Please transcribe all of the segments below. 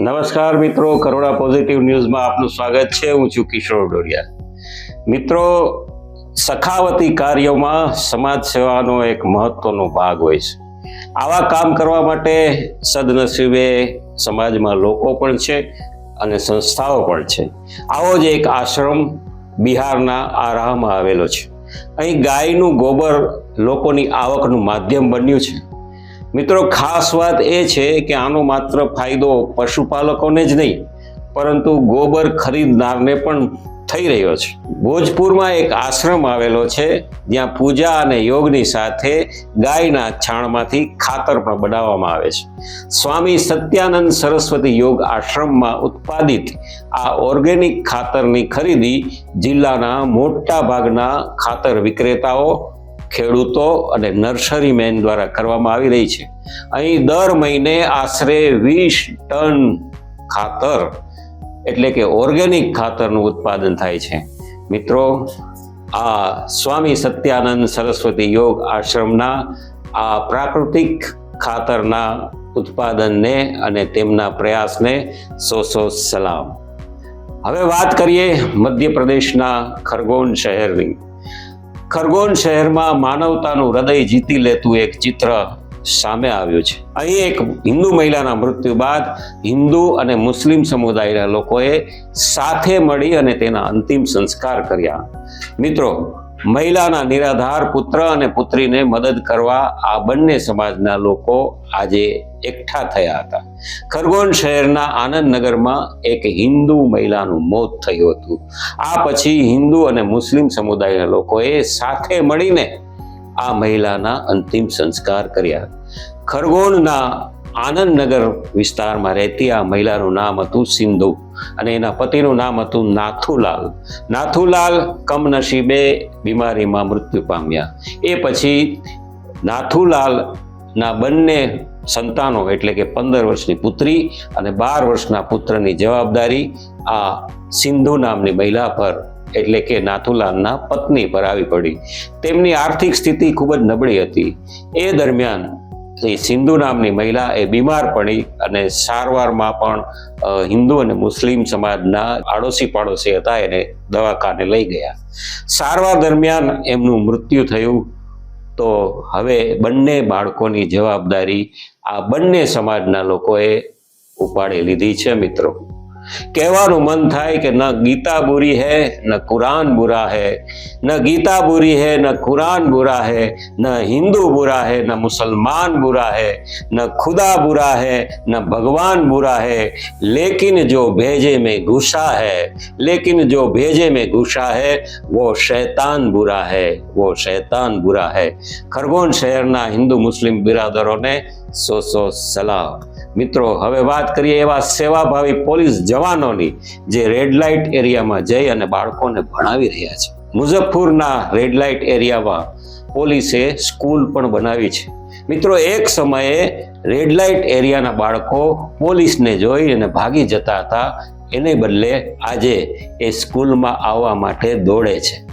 નમસ્કાર મિત્રો કરોડા પોઝિટિવ ન્યૂઝમાં આપનું સ્વાગત છે. હું છું કિશોર ડોરિયા મિત્રો, સખાવતી કાર્યોમાં સમાજ સેવાનો એક મહત્વનો ભાગ હોય છે. આવા કામ કરવા માટે સદનસીબે સમાજમાં લોકો પણ છે અને સંસ્થાઓ પણ છે. આવો જ એક આશ્રમ બિહારના આરાહમાં આવેલો છે. અહીં ગાયનું ગોબર લોકોની આવકનું માધ્યમ બન્યું છે. મિત્રો, ખાસ વાત એ છે કે આનો માત્ર ફાયદો પશુપાલકોને જ નહીં, પરંતુ ગોબર ખરીદનારને પણ થઈ રહ્યો છે. ભોજપુરમાં એક આશ્રમ આવેલો છે, જ્યાં પૂજા અને યોગની સાથે ગાયના છાણમાંથી ખાતર પણ બનાવવામાં આવે છે. સ્વામી સત્યાનંદ સરસ્વતી યોગ આશ્રમમાં ઉત્પાદિત આ ઓર્ગેનિક ખાતરની ખરીદી જિલ્લાના મોટા ભાગના ખાતર વિક્રેતાઓ ખેડૂતો અને નર્સરી મેન દ્વારા કરવામાં આવી રહી છે. અહીં દર મહિને આશરે વીસ ટન ખાતર, એટલે કે ઓર્ગેનિક ખાતરનું ઉત્પાદન થાય છે. મિત્રો, આ સ્વામી સત્યાનંદ સરસ્વતી યોગ આશ્રમના આ પ્રાકૃતિક ખાતરના ઉત્પાદનને અને તેમના પ્રયાસને સો સો સલામ. હવે વાત કરીએ મધ્યપ્રદેશના ખરગોન શહેરની. ખરગોન શહેરમાં માનવતાનું હૃદય જીતી લેતું એક ચિત્ર સામે આવ્યું છે. અહીં એક હિન્દુ મહિલાના મૃત્યુ બાદ હિન્દુ અને મુસ્લિમ સમુદાયના લોકોએ સાથે મળી અને તેના અંતિમ સંસ્કાર કર્યા. મિત્રો મહિલાના નિરાધાર પુત્ર અને પુત્રીને મદદ કરવા આ બંને સમાજના લોકો આજે એકઠા થયા હતા. ખરગોન શહેરના આનંદનગરમાં એક હિન્દુ મહિલાનું મોત થયું હતું. આ પછી હિન્દુ અને મુસ્લિમ સમુદાયના લોકોએ સાથે મળીને આ મહિલાના અંતિમ સંસ્કાર કર્યા. ખરગોનના આનંદનગર વિસ્તારમાં રહેતી આ મહિલાનું નામ હતું સિંધુ અને એના પતિનું નામ હતું નાથુલાલ. નાથુલાલ કમનસીબે બીમારીમાં મૃત્યુ પામ્યા. એ પછી નાથુલાલના બંને સંતાનો એટલે કે પંદર વર્ષની પુત્રી અને બાર વર્ષના પુત્રની જવાબદારી આ સિંધુ નામની મહિલા પર એટલે કે નાથુલાલના પત્ની પર આવી પડી. તેમની આર્થિક સ્થિતિ ખૂબ જ નબળી હતી. એ દરમિયાન એ સિંધુ નામની મહિલા એ બીમાર પડી અને સારવારમાં પણ હિન્દુ અને મુસ્લિમ સમાજના આડોશી પાડોશી હતા, એને દવાખાને લઈ ગયા. સારવાર દરમિયાન એમનું મૃત્યુ થયું. તો હવે બંને બાળકોની જવાબદારી આ બંને સમાજના લોકોએ ઉપાડી લીધી છે, મિત્રો. કહેવાનું મન થાય કે ન ગીતા બુરી હે, ન કુરાન બુરા હે. ન ગીતા બુરી હે, ન કુરાન બુરા હે. ન હિન્દુ બુરા હે, ન મુસલમાન બુરા હે. ન ખુદા બુરા હે, ન ભગવાન બુરા હે. લેકિન જો ભેજે મેં ગુસ્સા હે, લેકિન જો ભેજે મેં ગુસ્સા હે, વો શૈતાન બુરા હૈ, વો શૈતાન બુરા હૈ. ખરગોન શહેરના હિન્દુ મુસ્લિમ બિરાદરોને સો સો સલાહ. મિત્રો, હવે વાત કરીએ એવા સેવાભાવી પોલીસ જવાન જવાનોની જે રેડ લાઇટ એરિયામાં જઈ અને બાળકોને ભણાવી રહ્યા છે. મુઝફ્ફરના રેડ લાઇટ એરિયામાં પોલીસે સ્કૂલ પણ બનાવી છે. મિત્રો, એક સમયે રેડ લાઇટ એરિયાના બાળકો પોલીસને જોઈ અને ભાગી જતા હતા. એને બદલે આજે એ સ્કૂલમાં આવવા માટે દોડે છે.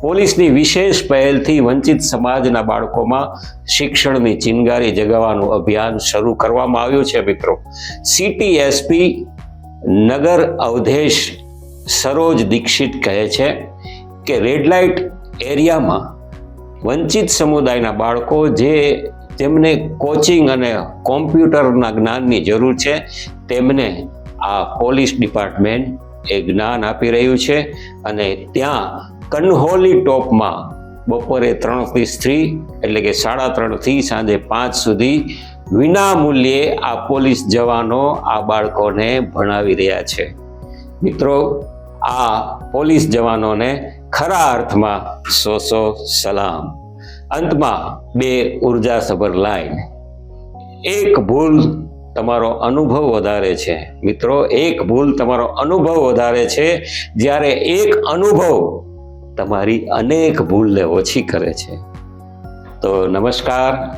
પોલીસની વિશેષ પહેલથી વંચિત સમાજના બાળકોમાં શિક્ષણની ચિનગારી જગાવવાનું અભિયાન શરૂ કરવામાં આવ્યું છે, મિત્રો. સિટી એસપી નગર અવધેશ સરોજ દીક્ષિત કહે છે કે રેડ લાઇટ એરિયામાં વંચિત સમુદાયના બાળકો જે તેમને કોચિંગ અને કોમ્પ્યુટરના જ્ઞાનની જરૂર છે, તેમને આ પોલીસ ડિપાર્ટમેન્ટ એ જ્ઞાન આપી રહ્યું છે અને ત્યાં કન્હોલી ટોપમાં બપોરે ત્રણ સ્ત્રી એટલે કે સાડા ત્રણથી સાંજે પાંચ સુધી વિના મૂલ્યે આ પોલીસ જવાનો આ બાળકોને ભણાવી રહ્યા છે. મિત્રો, આ પોલીસ જવાનોને ખરા અર્થમાં સો સો સલામ. અંતમાં બે ઉર્જાસભર લાઈન. એક ભૂલ તમારો અનુભવ વધારે છે. મિત્રો, એક ભૂલ તમારો અનુભવ વધારે છે, જ્યારે એક અનુભવ તમારી અનેક ભૂલને ઓછી કરે છે. તો નમસ્કાર.